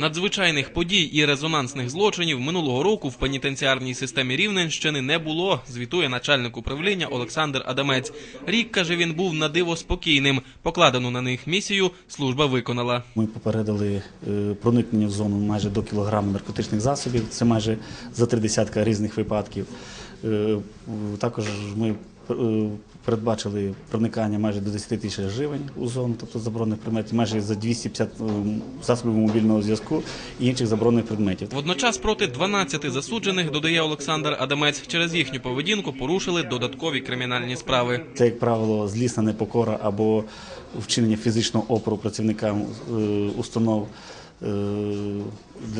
Надзвичайних подій і резонансних злочинів минулого року в пенітенціарній системі Рівненщини не було, звітує начальник управління Олександр Адамець. Рік каже, він був на диво спокійним. Покладену на них місію служба виконала. Ми попередили е, проникнення в зону майже до кілограма наркотичних засобів. Це майже за три десятка різних випадків. Е, Також ми передбачили проникання майже до 10 тисяч гривень у зону, тобто заборонених предметів, майже за 250 е, засобів мобільного зв'язку і інших заборонених предметів. Водночас проти 12 засуджених, додає Олександр Адамець, через їхню поведінку порушили додаткові кримінальні справи. Це, як правило, злісна непокора або вчинення фізичного опору працівникам е, установ е,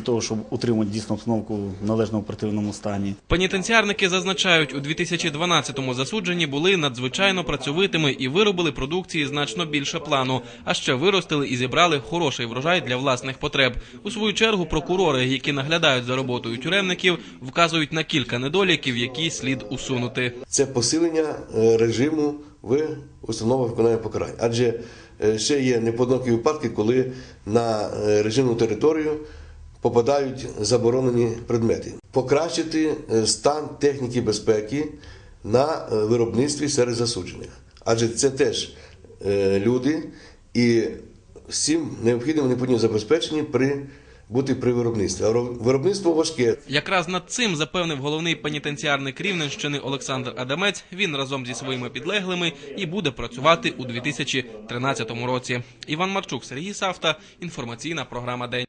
того, щоб утримати дійсно обстановку в належному оперативному стані. Пенітенціарники зазначають, у 2012-му засуджені були надзвичайно працьовитими і виробили продукції значно більше плану, а ще виростили і зібрали хороший врожай для власних потреб. У свою чергу прокурори, які наглядають за роботою тюремників, вказують на кілька недоліків, які слід усунути. це посилення е, режиму в установах виконання покарань. Адже е, ще є непоодинокі випадки, коли на е, режимну територію попадають заборонені предмети. Покращити е, стан техніки безпеки на е, виробництві серед засуджених. Адже це теж е, люди, і всім необхідним вони забезпечені при бути при виробництві. А виробництво важке, Якраз над цим запевнив головний пенітенціарник Рівненщини Олександр Адамець. Він разом зі своїми підлеглими і буде працювати у 2013 році. Іван Марчук, Сергій Савта. Інформаційна програма День.